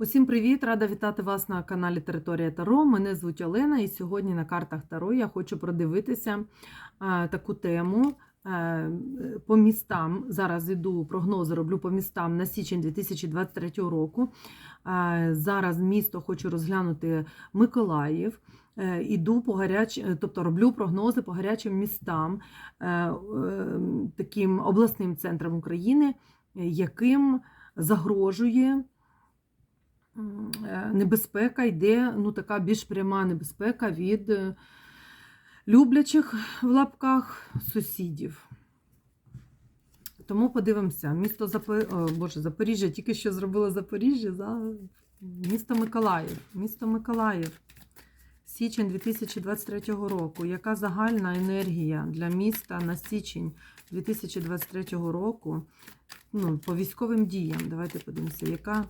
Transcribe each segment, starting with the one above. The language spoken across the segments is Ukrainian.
Усім привіт! Рада вітати вас на каналі Територія Таро. Мене звуть Олена, і сьогодні на картах Таро я хочу продивитися е, таку тему е, по містам. Зараз іду прогнози, роблю по містам на січень 2023 року. Е, зараз місто хочу розглянути Миколаїв. Е, Іду по гаряч... тобто роблю прогнози по гарячим містам, е, е, таким обласним центрам України, яким загрожує. Е, небезпека йде, ну така більш пряма небезпека від е, люблячих в лапках сусідів. Тому подивимося, місто Запо... О, Боже, Запоріжжя, тільки що зробила Запоріжжя, за... місто Миколаїв. Місто Миколаїв. Січень 2023 року. Яка загальна енергія для міста на січень 2023 року? Ну, по військовим діям. Давайте подивимося, яка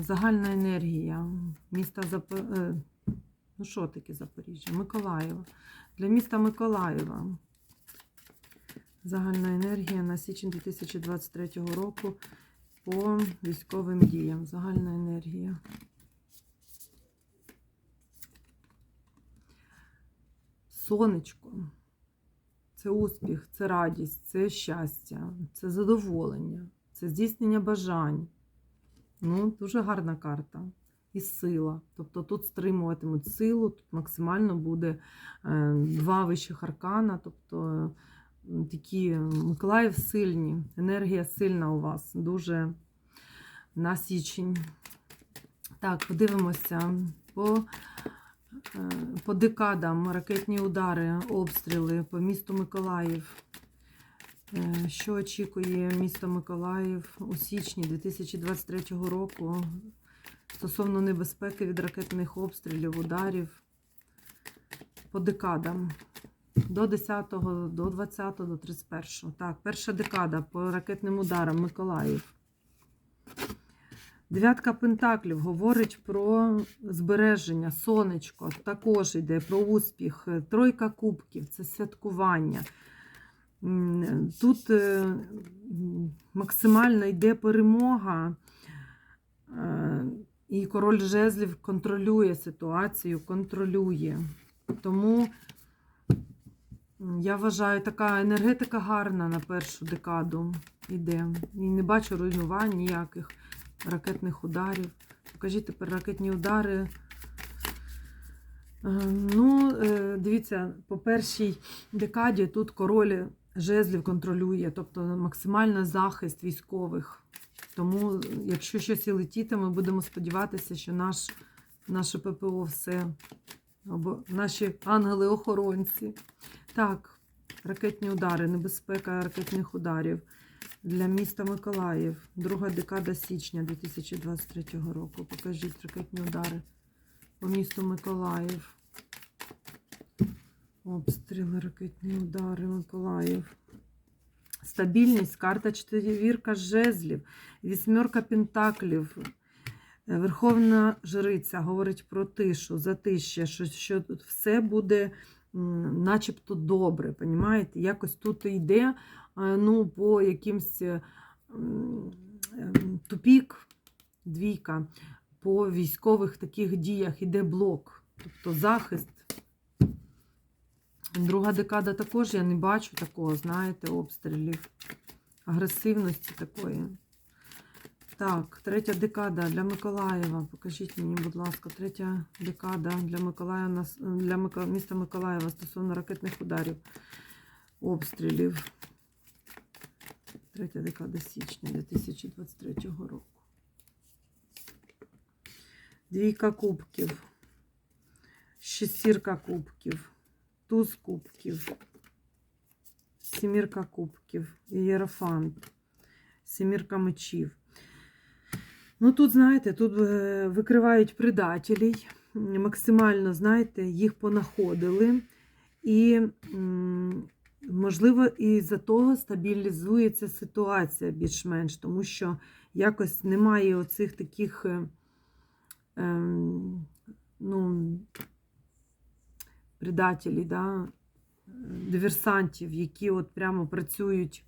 загальна енергія міста Зап... е, Ну, що таке Запоріжжя? Миколаєва. Для міста Миколаєва. Загальна енергія на січень 2023 року по військовим діям. Загальна енергія. Сонечко. Це успіх, це радість, це щастя, це задоволення, це здійснення бажань. Ну, дуже гарна карта. І сила. Тобто тут стримуватимуть силу, тут максимально буде е, два вищих аркана. Тобто такі Миколаїв сильні, енергія сильна у вас, дуже на січень. Так, подивимося по, е, по декадам ракетні удари, обстріли по місту Миколаїв. Е, Що очікує місто Миколаїв у січні 2023 року стосовно небезпеки від ракетних обстрілів, ударів по декадам до 10, до 20, до 31. Так, перша декада по ракетним ударам Миколаїв. Дев'ятка Пентаклів говорить про збереження, сонечко, також йде про успіх. Тройка кубків це святкування. Тут е, максимально йде перемога, е, і король жезлів контролює ситуацію, контролює. Тому я вважаю, така енергетика гарна на першу декаду йде. І не бачу руйнувань ніяких ракетних ударів. Покажіть тепер ракетні удари. Е, Ну, е, дивіться, по першій декаді тут король жезлів контролює, тобто максимальний захист військових. Тому, якщо щось і летіти, ми будемо сподіватися, що наш, наше ППО все, або наші ангели-охоронці. Так, ракетні удари, небезпека ракетних ударів для міста Миколаїв. Друга декада січня 2023 року. Покажіть ракетні удари по місту Миколаїв. Обстріли, ракетні удари, Миколаїв. Стабільність, карта четвірка жезлів, вісьмерка пентаклів. Е, Верховна жриця говорить про тишу, затище, що, що тут все буде начебто добре. Понімаєте? Якось тут йде е, ну, по якимсь е, ем, тупік, двійка, по військових таких діях іде блок, тобто захист. Друга декада також я не бачу такого, знаєте, обстрілів, агресивності такої. Так, третя декада для Миколаєва. Покажіть мені, будь ласка, третя декада для Миколаєва, для міста Миколаєва стосовно ракетних ударів, обстрілів. Третя декада січня 2023 року. Двійка кубків. Шестірка кубків. Туз кубків, сімірка кубків, ієрофант, сімірка мечів. Ну, тут, знаєте, тут е, викривають предателей, максимально, знаєте, їх понаходили. І, можливо, і за того стабілізується ситуація більш-менш, тому що якось немає оцих таких. е, ем, ну, предателів, да, диверсантів, які от прямо працюють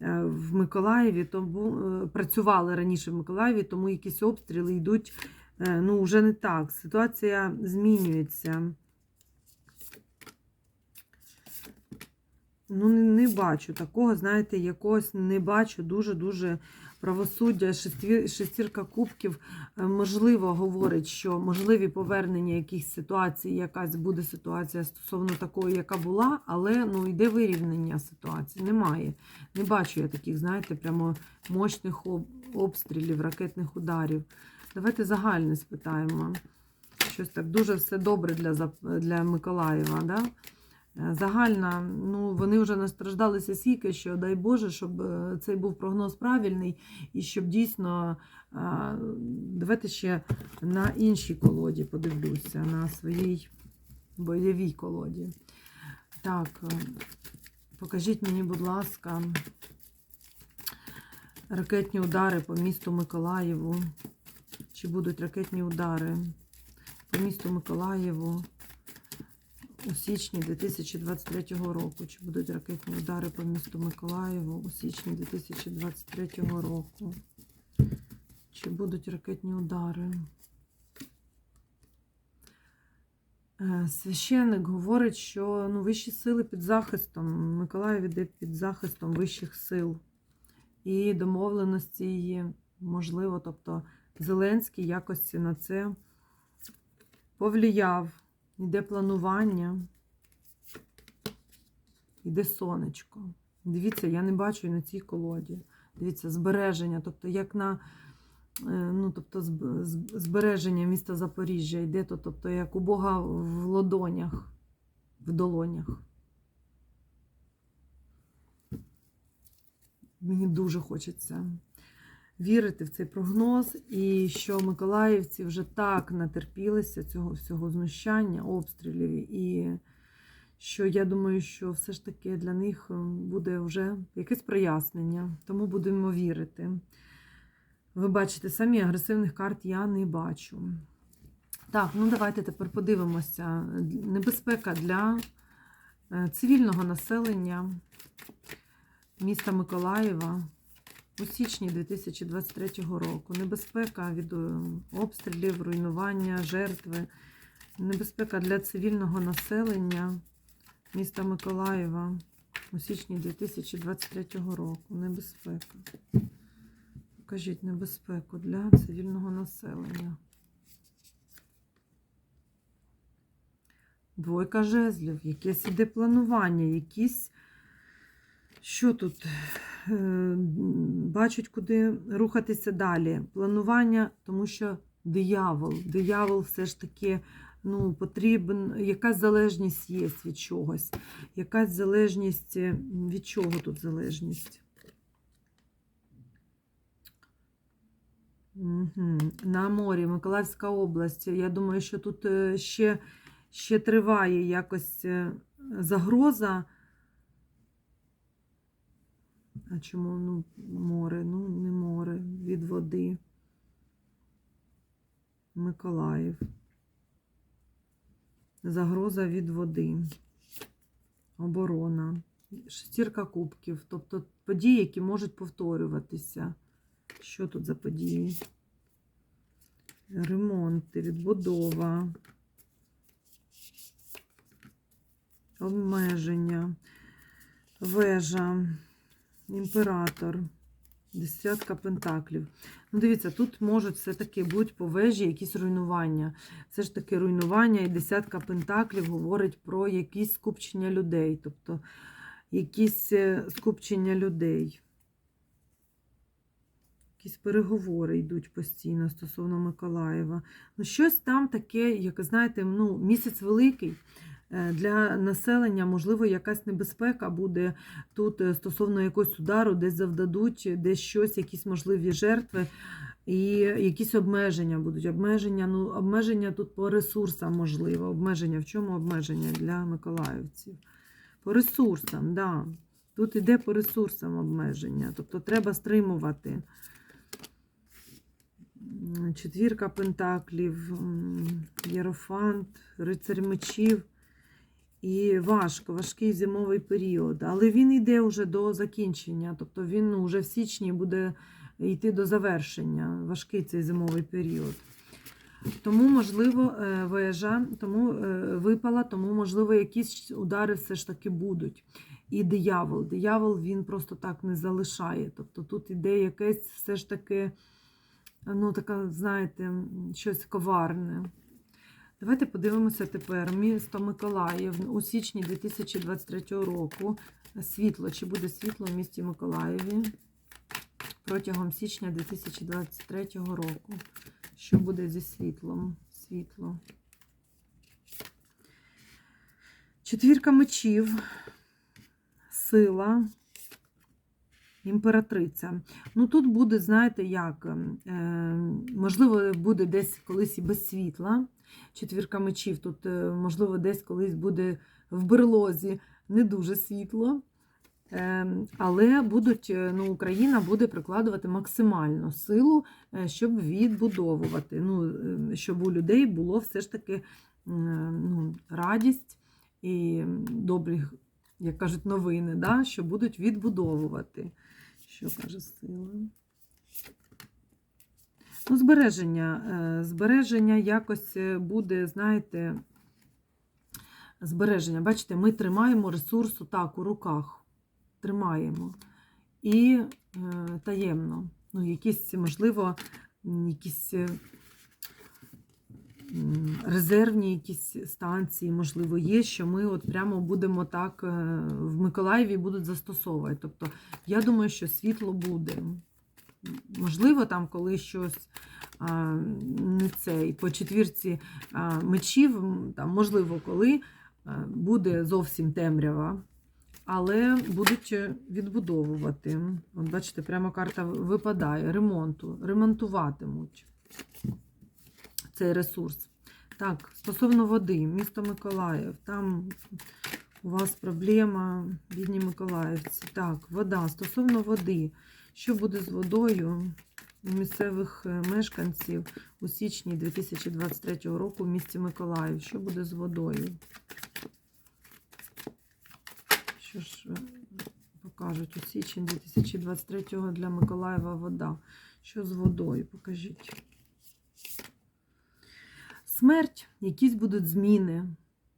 е, в Миколаєві, тому е, працювали раніше в Миколаєві, тому якісь обстріли йдуть е, ну, вже не так. Ситуація змінюється. Ну, не, не бачу такого, знаєте, якогось не бачу дуже-дуже правосуддя. Шестірка кубків, е, можливо, говорить, що можливі повернення якихось ситуацій, якась буде ситуація стосовно такої, яка була, але ну, йде вирівняння ситуації. Немає. Не бачу я таких, знаєте, прямо мощних обстрілів, ракетних ударів. Давайте загальне спитаємо. Щось так дуже все добре для, для Миколаєва. Да? Загальна, ну вони вже настраждалися стільки, що дай Боже, щоб е, цей був прогноз правильний і щоб дійсно давайте ще на іншій колоді подивлюся, на своїй бойовій колоді. Так, е, покажіть мені, будь ласка, ракетні удари по місту Миколаєву. Чи будуть ракетні удари по місту Миколаєву? У січні 2023 року. Чи будуть ракетні удари по місту Миколаєву у січні 2023 року? Чи будуть ракетні удари? Е, Священник говорить, що ну, вищі сили під захистом. Миколаїв іде під захистом вищих сил. І домовленості є, можливо, тобто Зеленський якось на це повлияв. Йде планування, йде сонечко. Дивіться, я не бачу і на цій колоді. Дивіться, збереження, тобто як на е, ну, тобто зб- зб- збереження міста Запоріжжя йде, то, тобто як у Бога в ладонях, в долонях. Мені дуже хочеться вірити в цей прогноз, і що миколаївці вже так натерпілися цього всього знущання, обстрілів, і що я думаю, що все ж таки для них буде вже якесь прояснення, тому будемо вірити. Ви бачите, самі агресивних карт я не бачу. Так, ну давайте тепер подивимося. Небезпека для е, цивільного населення міста Миколаєва у січні 2023 року. Небезпека від е, обстрілів, руйнування, жертви. Небезпека для цивільного населення міста Миколаєва у січні 2023 року. Небезпека. Покажіть небезпеку для цивільного населення. Двойка жезлів, якесь іде планування, якісь. Що тут? Е, Бачать, куди рухатися далі. Планування, тому що диявол. Диявол все ж таки ну, потрібен, якась залежність є від чогось. Якась залежність е, від чого тут залежність? На морі, Миколаївська область. Я думаю, що тут е, ще, ще триває якось загроза. А чому ну, море? Ну, не море, від води. Миколаїв. Загроза від води. Оборона. Шестірка кубків. Тобто події, які можуть повторюватися. Що тут за події? Ремонти, відбудова. Обмеження. Вежа. Імператор. Десятка пентаклів. Ну, дивіться, тут можуть все-таки бути по вежі якісь руйнування. Все ж таки руйнування і десятка пентаклів говорить про якісь скупчення людей. Тобто якісь е, скупчення людей. Якісь переговори йдуть постійно стосовно Миколаєва. Ну, щось там таке, як знаєте, ну, місяць великий. Е, Для населення, можливо, якась небезпека буде тут е, стосовно якогось удару, десь завдадуть, десь щось, якісь можливі жертви і якісь обмеження будуть. Обмеження, ну, обмеження тут по ресурсам, можливо. Обмеження. В чому обмеження для миколаївців? По ресурсам, да. Тут іде по ресурсам обмеження. Тобто треба стримувати. Четвірка пентаклів, єрофант, рицарь мечів. І важко, важкий зимовий період. Але він йде вже до закінчення. Тобто він вже в січні буде йти до завершення. Важкий цей зимовий період. Тому, можливо, е, вежа, тому е, випала, тому, можливо, якісь удари все ж таки будуть. І диявол. Диявол він просто так не залишає. Тобто тут іде якесь все ж таки, ну, така, знаєте, щось коварне. Давайте подивимося тепер. Місто Миколаїв у січні 2023 року. Світло. Чи буде світло в місті Миколаєві протягом січня 2023 року? Що буде зі світлом? Світло. Четвірка мечів, сила, імператриця. Ну тут буде, знаєте, як, е, можливо, буде десь колись і без світла. Четвірка мечів, тут, е, можливо, десь колись буде в берлозі не дуже світло. Е, Але будуть, е, ну, Україна буде прикладувати максимальну силу, е, щоб відбудовувати. Ну, е, щоб у людей було все ж таки ну, радість і добрі, як кажуть, новини, да, що будуть відбудовувати. Що каже сила? Ну, збереження. е, Збереження якось е, буде, знаєте, збереження. Бачите, ми тримаємо ресурс так у руках. Тримаємо. І е, таємно. Ну, якісь, можливо, якісь е, резервні якісь станції, можливо, є, що ми от прямо будемо так в Миколаєві будуть застосовувати. Тобто, я думаю, що світло буде. Можливо, там коли щось не цей, по четвірці мечів, там, можливо, коли буде зовсім темрява, але будуть е, відбудовувати. От бачите, прямо карта випадає ремонту, ремонтуватимуть цей ресурс. Так, стосовно води, місто Миколаїв, там у вас проблема, бідні Миколаївці. Так, вода. Стосовно води, що буде з водою у місцевих е, мешканців у січні 2023 року в місті Миколаїв? Що буде з водою? Що ж е, покажуть у січні 2023 для Миколаєва вода? Що з водою? Покажіть. Смерть, якісь будуть зміни.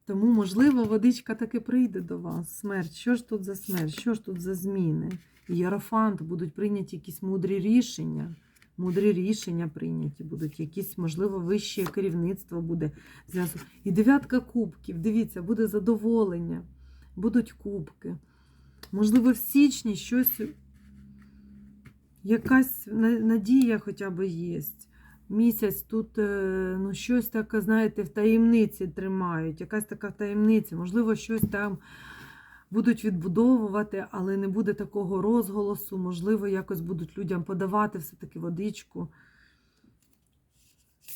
Тому, можливо, водичка таки прийде до вас. Смерть. Що ж тут за смерть? Що ж тут за зміни? Єрофант, будуть прийняті якісь мудрі рішення. Мудрі рішення прийняті будуть, якісь, можливо, вище керівництво буде зв'язку. І дев'ятка кубків. Дивіться, буде задоволення, будуть кубки. Можливо, в січні щось, якась надія хоча б є. Місяць тут е, ну, щось таке, знаєте, в таємниці тримають, якась така таємниця, можливо, щось там будуть відбудовувати, але не буде такого розголосу, можливо, якось будуть людям подавати все-таки водичку.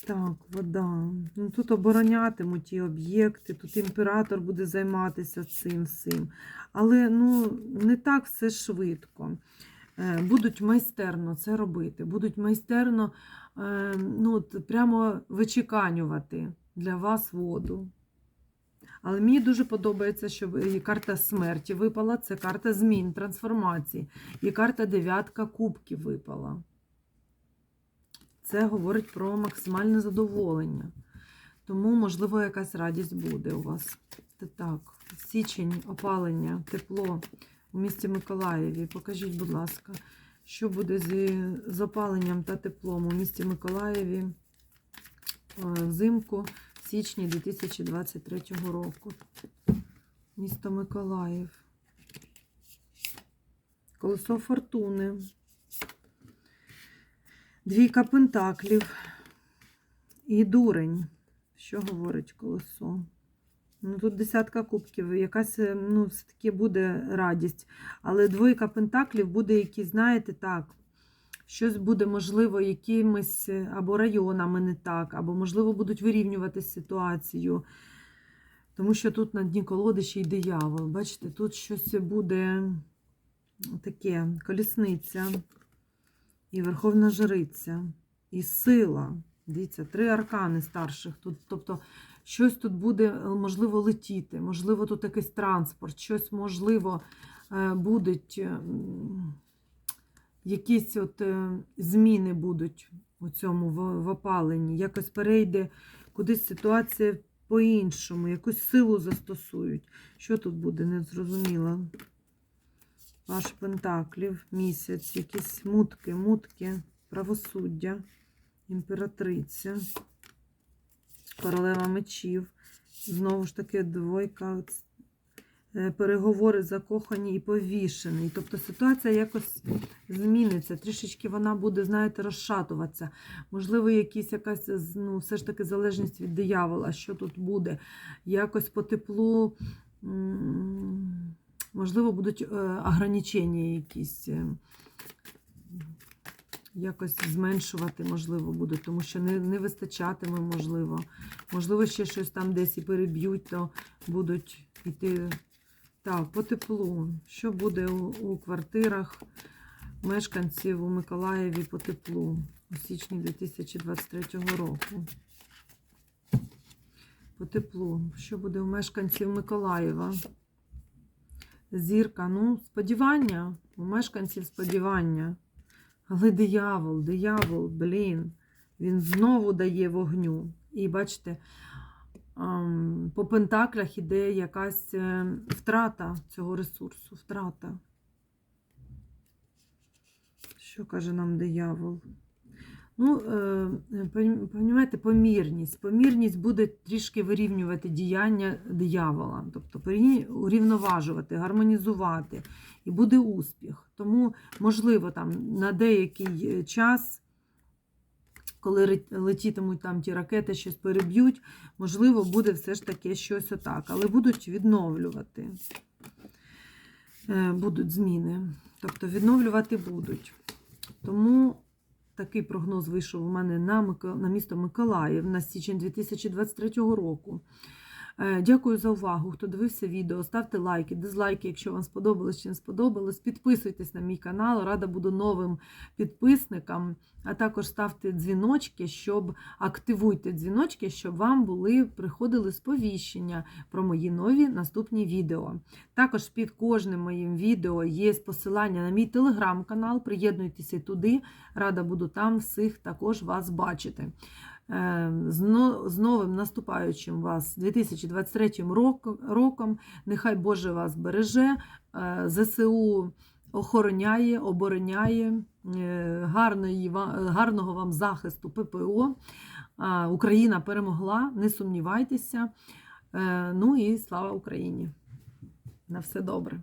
Так, вода. Ну, тут оборонятимуть ті об'єкти, тут імператор буде займатися цим всім. Але ну, не так все швидко. Е, Будуть майстерно це робити, будуть майстерно е, ну, прямо вичеканювати для вас воду. Але мені дуже подобається, що і карта смерті випала, це карта змін, трансформації. І карта дев'ятка кубків випала. Це говорить про максимальне задоволення. Тому, можливо, якась радість буде у вас. Це так, січень, опалення, тепло у місті Миколаєві. Покажіть, будь ласка, що буде з, з опаленням та теплом у місті Миколаєві е, взимку січні 2023 року. Місто Миколаїв. Колесо фортуни. Двійка пентаклів. І дурень. Що говорить колесо? Ну, тут десятка кубків, якась ну, все-таки буде радість. Але двойка пентаклів буде якісь, знаєте, так, щось буде, можливо, якимись е, або районами не так, або, можливо, будуть вирівнювати ситуацію. Тому що тут на дні колоди й диявол. Бачите, тут щось буде таке колісниця, і верховна жриця, і сила. Дивіться, три аркани старших. Тут, тобто, щось тут буде, е, можливо, летіти, можливо, тут якийсь транспорт, щось, можливо, е, будуть, якісь от е, зміни будуть у цьому в, опаленні. Якось перейде кудись ситуація по-іншому, якусь силу застосують. Що тут буде, не зрозуміло. Ваш Пентаклів, місяць, якісь мутки, мутки, правосуддя, імператриця, королева мечів. Знову ж таки, двойка, переговори закохані і повішений. Тобто ситуація якось зміниться. Трішечки вона буде, знаєте, розшатуватися. Можливо, якісь якась ну, все ж таки залежність від диявола, що тут буде. Якось по теплу. Можливо, будуть е, ограничення якісь. е, Якось зменшувати, можливо, буде, тому що не, не вистачатиме, можливо. Можливо, ще щось там десь і переб'ють, то будуть йти. Так, по теплу. Що буде у, у квартирах мешканців у Миколаєві по теплу у січні 2023 року? По теплу. Що буде у мешканців Миколаєва? Зірка, ну, сподівання, у мешканців сподівання. Але диявол, диявол, блін, він знову дає вогню. І бачите, по пентаклях іде якась е, втрата цього ресурсу, втрата. Що каже нам диявол? Ну, е, розумієте, помірність. Помірність буде трішки вирівнювати діяння диявола, тобто урівноважувати, гармонізувати, і буде успіх. Тому, можливо, там на деякий е, час, коли летітимуть там ті ракети, щось переб'ють, можливо, буде все ж таки щось отак, але будуть відновлювати. Е, Будуть зміни. Тобто відновлювати будуть. Тому такий прогноз вийшов у мене на місто Миколаїв на січень 2023 року. Е, Дякую за увагу. Хто дивився відео, ставте лайки, дизлайки, якщо вам сподобалось чи не сподобалось. Підписуйтесь на мій канал, рада буду новим підписникам. А також ставте дзвіночки, щоб активуйте дзвіночки, щоб вам були приходили сповіщення про мої нові наступні відео. Також під кожним моїм відео є посилання на мій телеграм-канал. Приєднуйтеся туди. Рада буду там всіх також вас бачити. Е, З новим наступаючим вас 2023 роком. Нехай Боже вас береже. Е, ЗСУ охороняє, обороняє. Е, гарного вам захисту ППО. Україна перемогла, не сумнівайтеся. Ну і слава Україні! На все добре.